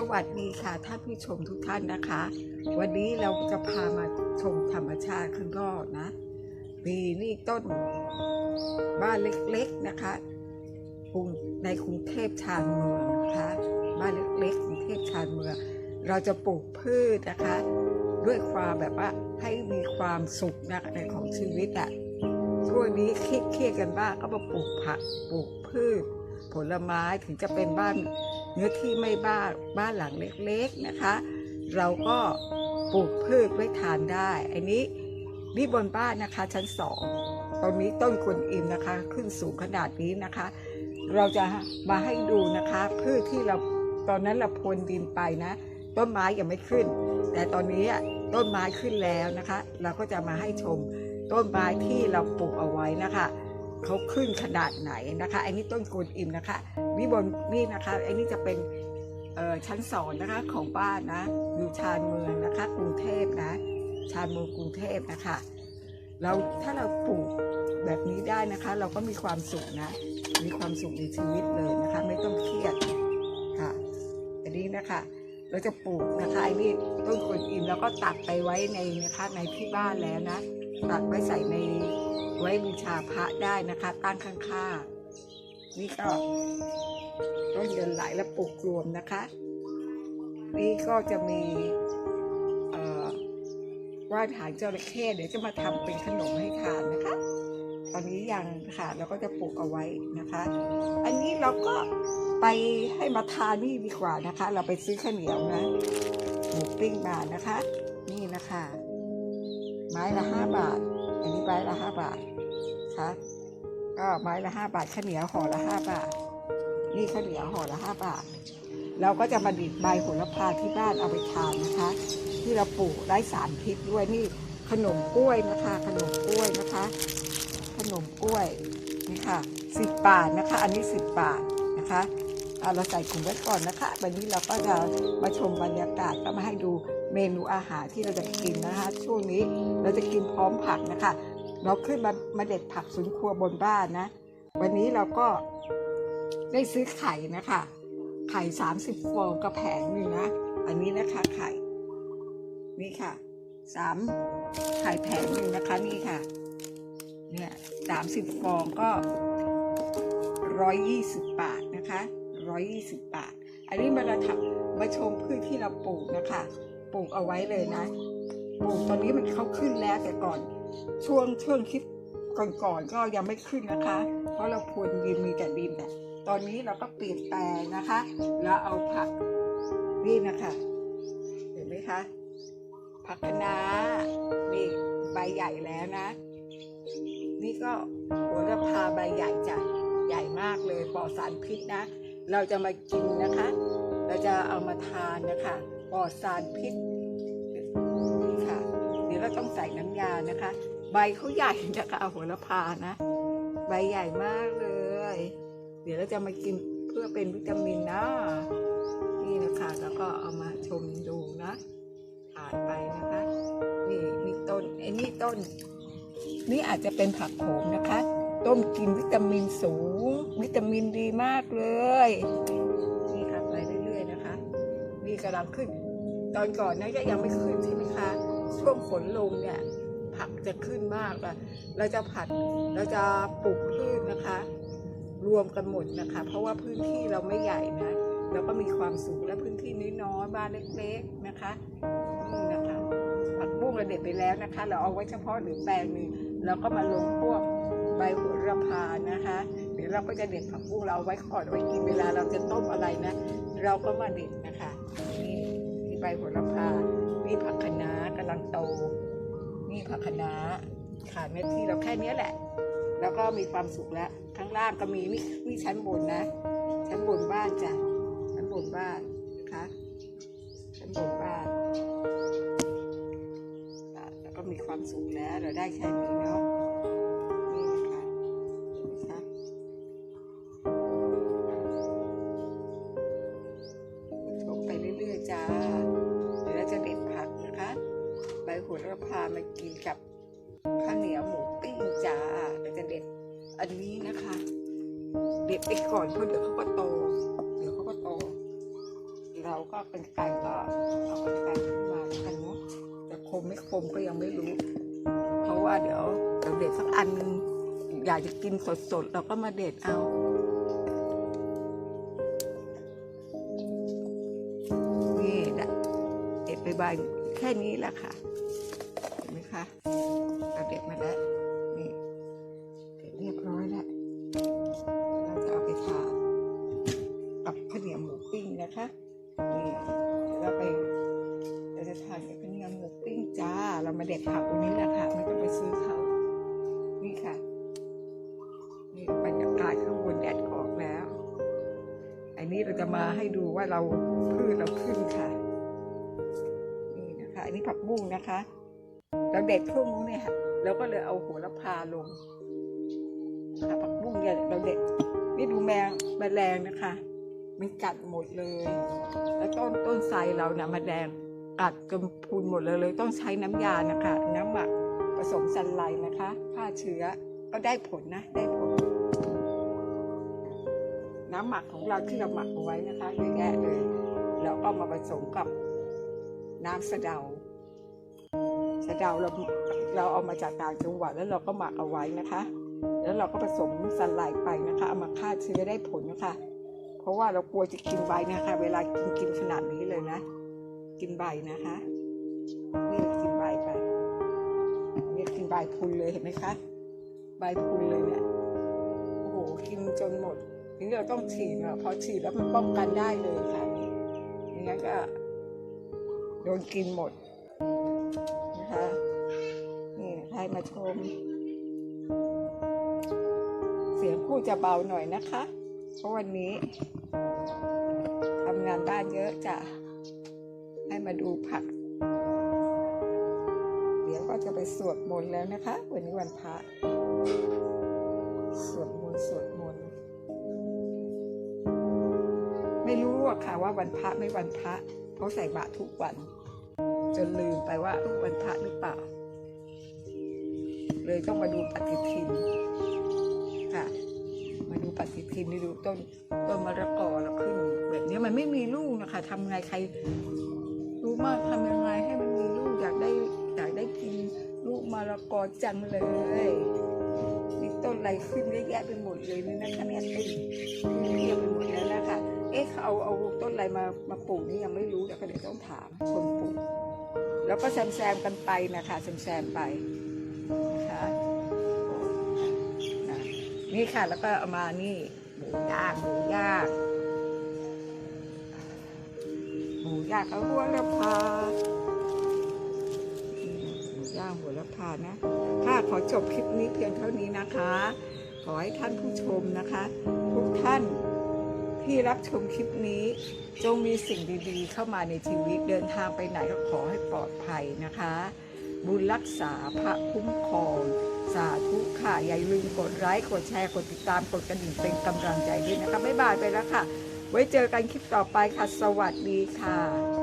สวัสดีค่ะท่านผู้ชมทุกท่านนะคะ วันนี้เราจะพามาชมธรรมชาติข้างนอกนะมีนี่ต้นบ้านเล็กๆนะคะกรุงในกรุงเทพชานเมืองนะคะบ้านเล็กๆกรุงเทพชานเมือง เราจะปลูกพืชนะคะ ด้วยความแบบว่าให้มีความสุขนะในของชีวิตอะ่ะช่วงนี้เครียดๆกันบ้างก็มาปลูกผักปลูกพืช ผลไม้ถึงจะเป็นบ้านเนื้อที่ไม่บ้านบ้านหลังเล็กๆนะคะ เราก็ปลูกพืชไว้ทานได้ อันนี้นี่บนบ้านนะคะชั้นสองตอนนี้ต้นกวนอิมนะคะ ขึ้นสูงขนาดนี้นะคะ เราจะมาให้ดูนะคะ พืชที่เราตอนนั้นเราพรวนดินไปนะ ต้นไม้ยังไม่ขึ้น แต่ตอนนี้ต้นไม้ขึ้นแล้วนะคะ เราก็จะมาให้ชมต้นไม้ที่เราปลูกเอาไว้นะคะ เขาขึ้นขนาดไหนนะคะอันนี้ต้นกวนอิมนะคะนี่บนนี่นะคะอันนี้จะเป็นชั้นสองนะคะของบ้านนะอยู่ชานเมืองนะคะกรุงเทพนะชานเมืองกรุงเทพนะคะเราถ้าเราปลูกแบบนี้ได้นะคะ เราก็มีความสุขนะ มีความสุขในชีวิตเลยนะคะ ไม่ต้องเครียดค่ะอันนี้นะคะเราจะปลูกนะคะไอ้นี่ต้นกวนอิมแล้วก็ตัดไปไว้ในนะคะในที่บ้านแล้วนะ ตัดไว้ใส่ในไว้บูชาพระได้นะคะ ตั้งข้างๆนี่ก็ต้นเดือนไหลและปลูกรวมนะคะ นี่ก็จะมีว่านหางจระเข้เดี๋ยวจะมาทำเป็นขนมให้ทานนะคะ ตอนนี้ยังค่ะเราก็จะปลูกเอาไว้นะคะ อันนี้เราก็ไปให้มาทานนี่ดีกว่านะคะ เราไปซื้อข้าวเหนียวนะหมูปิ้งมานะคะ นี่นะคะ ไม้ละห้าบาท อันนี้ไม้ละห้าบาทคะก็ไม้ละห้าบาทข้าวเหนียวห่อละห้าบาท นี่ข้าวเหนียวห่อละห้าบาท เราก็จะมาดิบใบโหระพาที่บ้านเอาไปทานนะคะ ที่เราปลูกไร้สารพิษด้วยนี่ขนมกล้วยนะคะ ขนมกล้วยนะคะ ขนมกล้วยนี่ค่ะสิบบาทนะคะ อันนี้สิบบาทนะคะเอาเราใส่ถุงไว้ก่อนนะคะ วันนี้เราก็จะมาชมบรรยากาศก็มาให้ดู เมนูอาหารที่เราจะกินนะคะ ช่วงนี้เราจะกินพร้อมผักนะคะ เราขึ้นมามาเด็ดผักสวนครัวบนบ้านนะ วันนี้เราก็ได้ซื้อไข่นะคะ ไข่สามสิบฟองกระแผงหนึ่งนะ อันนี้นะคะไข่ นี่ค่ะสามไข่แผงหนึ่งนะคะนี่ค่ะ เนี่ยสามสิบฟองก็ร้อยยี่สิบบาทนะคะร้อยยี่สิบบาท อันนี้มาเราทำมาชมพืชที่เราปลูกนะคะ ปลูกเอาไว้เลยนะปลูกตอนนี้มันเขาขึ้นแล้วแต่ก่อน ช่วงช่วงคลิปก่อนๆก็ยังไม่ขึ้นนะคะ เพราะเราพรวนดินมีแต่ดินแต่ตอนนี้เราก็เปลี่ยนแปลงนะคะ แล้วเอาผักนี่นะคะ เห็นไหมคะ ผักคะน้านี่ใบใหญ่แล้วนะ นี่ก็โหระพาใบใหญ่จ้ะใหญ่มากเลยปลอดสารพิษนะ เราจะมากินนะคะ เราจะเอามาทานนะคะ ปลอดสารพิษค่ะ เดี๋ยวเราต้องใส่น้ำยานะคะ ใบเขาใหญ่นะคะโหระพานะ ใบใหญ่มากเลย เดี๋ยวเราจะมากินเพื่อเป็นวิตามินนะนี่นะคะแล้วก็เอามาชมดูนะทานไปนะคะ นี่นี่ต้นไอ้นี่ต้น นี่อาจจะเป็นผักโขมนะคะ ต้มกินวิตามินสูง วิตามินดีมากเลย กำลังขึ้น ตอนก่อนนะก็ยังไม่ขึ้นใช่ไหมคะ ช่วงฝนลงเนี่ยผักจะขึ้นมากอะเราจะผัดเราจะปลูกพืชนะคะ รวมกันหมดนะคะ เพราะว่าพื้นที่เราไม่ใหญ่นะเราก็มีความสูงและพื้นที่น้อยๆบ้านเล็กๆนะคะนี่นะคะผักบุ้งเราเด็ดไปแล้วนะคะ เราเอาไว้เฉพาะหรือแปลงหนึ่งเราก็มาลงพวกใบโหระพานะคะ เดี๋ยวเราก็จะเด็ดผักบุ้งเราเอาไว้ก่อนไว้กินเวลาเราจะต้มอะไรนะ เราก็มาเด็ด ใบโหระพานี่ผักคะน้ากำลังโต นี่ผักคะน้าขาดเม็ดที่เราแค่เนี้ยแหละ แล้วก็มีความสุขแล้ว ข้างล่างก็มีนี่นี่ชั้นบนนะ ชั้นบนบ้านจ้ะ ชั้นบนบ้านนะคะชั้นบนบ้าน แล้วก็มีความสุขแล้ว เราได้แค่นี้เนาะ พามากินกับข้าวเหนียวหมูปิ้งจ้าเราจะเด็ดอันนี้นะคะ เด็ดไปก่อนเพราะเดี๋ยวเขาก็โต เดี๋ยวเขาก็โต เราก็เป็นไก่ก็เอาเป็นไก่ขึ้นมาแล้วกันเนาะแต่คมไม่คมก็ยังไม่รู้ เพราะว่าเดี๋ยวเราเด็ดสักอันนึงอยากจะกินสดๆเราก็มาเด็ดเอานี่แหละเด็ดไปใบแค่นี้แหละค่ะ นะคะไม่ต้องไปซื้อเขา นี่ค่ะ นี่บรรยากาศข้างบนแดดออกแล้ว อันนี้เราจะมาให้ดูว่าเราพืชเราขึ้นค่ะ นี่นะคะ อันนี้ผักบุ้งนะคะ เราเด็ดช่วงนู้นเนี่ยค่ะเราก็เลยเอาหัวละพาลงค่ะผักบุ้งเนี่ยเราเด็ดนี่ดูแมงแมลงนะคะ มันกัดหมดเลย แล้วต้นต้นไทรเราเนี่ยแมลง กัดจนพูนหมดเลยเลยต้องใช้น้ำยานะคะ น้ำหมักผสมสันไลนะคะฆ่าเชื้อก็ได้ผลนะได้ผล น้ำหมักของเราที่เราหมักเอาไว้นะคะเยอะแยะเลยแล้วก็มาผสมกับน้ำสะเดาสะเดาเราเราเอามาจากต่างจังหวัดแล้วเราก็หมักเอาไว้นะคะ แล้วเราก็ผสมสไลด์ไปนะคะเอามาฆ่าเชื้อได้ผลนะคะ เพราะว่าเรากลัวจะกินใบนะคะ เวลากินกินขนาดนี้เลยนะ กินใบนะคะนี่กินใบไปนี่กินใบพุนเลยเห็นไหมคะใบพุนเลยเนี่ยโอ้โหกินจนหมดนี้เราต้องฉีดอะพอฉีดแล้วมันป้องกันได้เลยค่ะนี่งั้นก็โดนกินหมดนะคะนี่ให้มาชม เสียงพูดจะเบาหน่อยนะคะ เพราะวันนี้ทำงานบ้านเยอะจ้ะ ให้มาดูผัก เดี๋ยวก็จะไปสวดมนต์แล้วนะคะ วันนี้วันพระ สวดมนต์สวดมนต์ ไม่รู้อะค่ะว่าวันพระไม่วันพระ เพราะใส่บาตรทุกวัน จนลืมไปว่าวันพระหรือเปล่า เลยต้องมาดูปฏิทินค่ะมาดูปฏิทินดูต้นต้นมะละกอเราขึ้น แบบนี้มันไม่มีลูกนะคะทำไงใคร มากทำยังไงให้มันมีลูกอยากได้อยากได้กินลูกมะละกอจังเลยนี่ต้นอะไรขึ้นเยอะแยะไปหมดเลยนี่นะคะเนี่ยต้นขึ้นเรียบไปหมดแล้วนะคะ เอ๊ะเขาเอาเอาต้นอะไรมามาปลูกนี่ยังไม่รู้เดี๋ยวก็เดี๋ยวต้องถามคนปลูกแล้วก็แซมแซมกันไปนะคะแซมแซมไปนะคะนะนี่ค่ะแล้วก็เอามานี่หมูย่างหมูย่าง หมูย่างเขาหัวละพาอืมหมูย่างหัวละพานะค่ะขอจบคลิปนี้เพียงเท่านี้นะคะ ขอให้ท่านผู้ชมนะคะ ทุกท่านที่รับชมคลิปนี้ จงมีสิ่งดีๆ เข้ามาในชีวิตเดินทางไปไหนก็ขอให้ปลอดภัยนะคะ บุญรักษาพระคุ้มครองสาธุค่ะ อย่าลืมกดไลค์ กดแชร์ กดติดตาม กดกระดิ่งเป็นกำลังใจด้วยนะคะ บ๊ายบายไปแล้วค่ะ ไว้เจอกันคลิปต่อไปค่ะ สวัสดีค่ะ